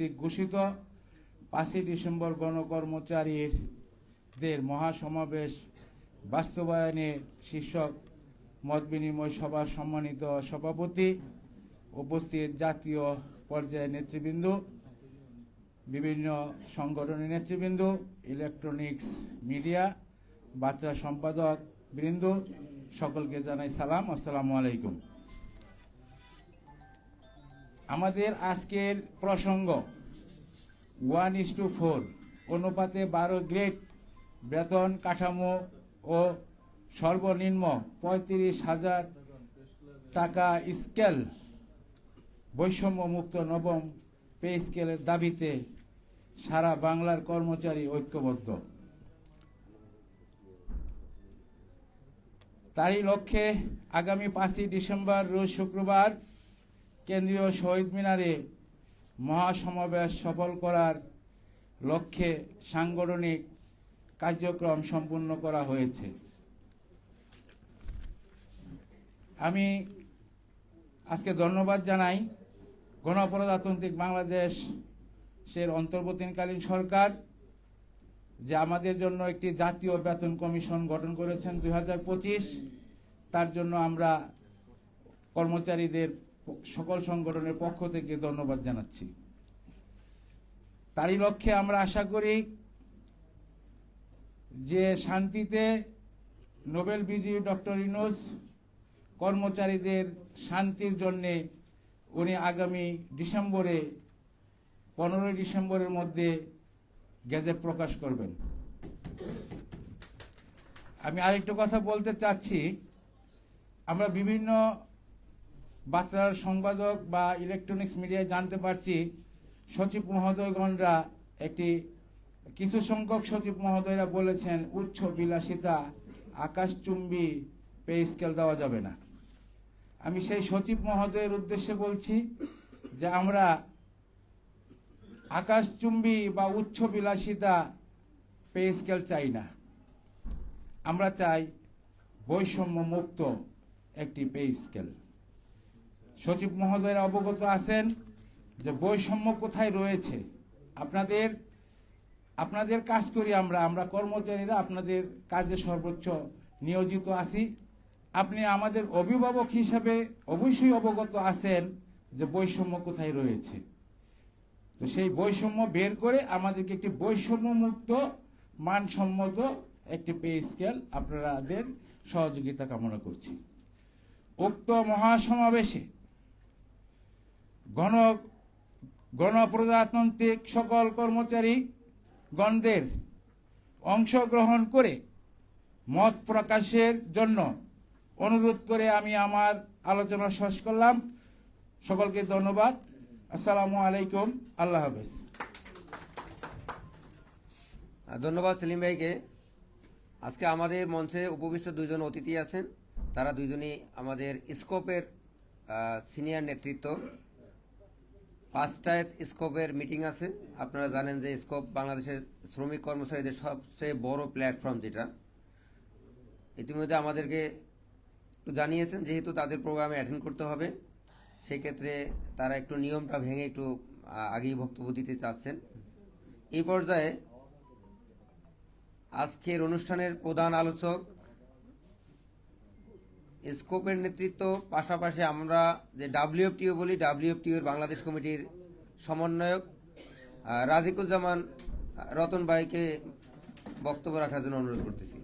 কর্তৃক ঘোষিত পাঁচই ডিসেম্বর গণকর্মচারীদের মহাসমাবেশ বাস্তবায়নে শীর্ষক মত বিনিময় সভার সম্মানিত সভাপতি, উপস্থিত জাতীয় পর্যায়ের নেতৃবৃন্দ, বিভিন্ন সংগঠনের নেতৃবৃন্দ, ইলেকট্রনিক্স মিডিয়া, বার্তা সম্পাদক বৃন্দ, সকলকে জানাই সালাম। আসসালামু আলাইকুম। আমাদের আজকের প্রসঙ্গ ওয়ান ইস টু ফোর অনুপাতে বারো গ্রেড বেতন, কাঠামো ও সর্বনিম্ন পঁয়ত্রিশ হাজার টাকা স্কেল বৈষম্য মুক্ত নবম পে স্কেলের দাবিতে সারা বাংলার কর্মচারী ঐক্যবদ্ধ। তারই লক্ষ্যে আগামী পাঁচই ডিসেম্বর, রোজ শুক্রবার কেন্দ্রীয় শহীদ মিনারে মহাসমাবেশ সফল করার লক্ষ্যে সাংগঠনিক কার্যক্রম সম্পূর্ণ করা হয়েছে। আমি আজকে ধন্যবাদ জানাই গণপ্রজাতান্ত্রিক বাংলাদেশের অন্তর্বর্তীকালীন সরকার যে আমাদের জন্য একটি জাতীয় বেতন কমিশন গঠন করেছেন দু হাজার পঁচিশ। তার জন্য আমরা কর্মচারীদের সকল সংগঠনের পক্ষ থেকে ধন্যবাদ জানাচ্ছি। তারই লক্ষ্যে আমরা আশা করি যে শান্তিতে নোবেল বিজয়ী ডক্টর ইনোস কর্মচারীদের শান্তির জন্যে উনি আগামী ডিসেম্বরে, পনেরোই ডিসেম্বরের মধ্যে গেজেট প্রকাশ করবেন। আমি আরেকটু কথা বলতে চাচ্ছি, আমরা বিভিন্ন বার্তার সংবাদক বা ইলেকট্রনিক্স মিডিয়ায় জানতে পারছি, সচিব মহোদয়গণরা একটি কিছু সংখ্যক সচিব মহোদয়রা বলেছেন, উচ্চ বিলাসিতা, আকাশচুম্বী পে স্কেল দেওয়া যাবে না। আমি সেই সচিব মহোদয়ের উদ্দেশ্যে বলছি যে আমরা আকাশচুম্বী বা উচ্চ বিলাসিতা পে স্কেল চাই না। আমরা চাই বৈষম্য মুক্ত একটি পে স্কেল সচিব মহোদয়রা অবগত আছেন যে বৈষম্য কোথায় রয়েছে? আপনাদের আপনাদের কাজ করি আমরা আমরা কর্মচারীরা আপনাদের কাজে সর্বোচ্চ নিয়োজিত আছি। আপনি আমাদের অভিভাবক হিসাবে অবশ্যই অবগত আছেন যে বৈষম্য কোথায় রয়েছে। তো সেই বৈষম্য বের করে আমাদেরকে একটি বৈষম্য মুক্ত মানসম্মত একটি পে স্কেল আপনাদের সহযোগিতা কামনা করছি। উক্ত মহাসমাবেশে গণ, গণপ্রজাতান্ত্রিক সকল কর্মচারী গণদের অংশগ্রহণ করে মত প্রকাশের জন্য অনুরোধ করে আমি আমার আলোচনা শেষ করলাম। সকলকে ধন্যবাদ। আসসালামু আলাইকুম। আল্লাহ হাফেজ। ধন্যবাদ সেলিম ভাইকে। আজকে আমাদের মঞ্চে উপবিষ্ট দুজন অতিথি আছেন। তারা দুইজনই আমাদের স্কোপের সিনিয়র নেতৃত্ব। পাঁচটায় স্কোপের মিটিং আছে। আপনারা জানেন যে স্কোপ বাংলাদেশের শ্রমিক কর্মচারীদের সবচেয়ে বড় প্ল্যাটফর্ম যেটা। ইতিমধ্যে আমাদেরকে একটু জানিয়েছেন, যেহেতু তাদের প্রোগ্রামে অ্যাটেন্ড করতে হবে, সেক্ষেত্রে তারা একটু নিয়মটা ভেঙে একটু আগেই বক্তব্য দিতে চাচ্ছেন। এই পর্যায়ে আজকের অনুষ্ঠানের প্রধান আলোচক স্কোপের নেতৃত্ব, পাশাপাশি আমরা যে ডাব্লিউএফটিও বলি ডাব্লিউএফটিও বাংলাদেশ কমিটির সমন্বয়ক রাজিকুজ্জামান রতন ভাইকে বক্তব্য রাখার জন্য অনুরোধ করতেছি।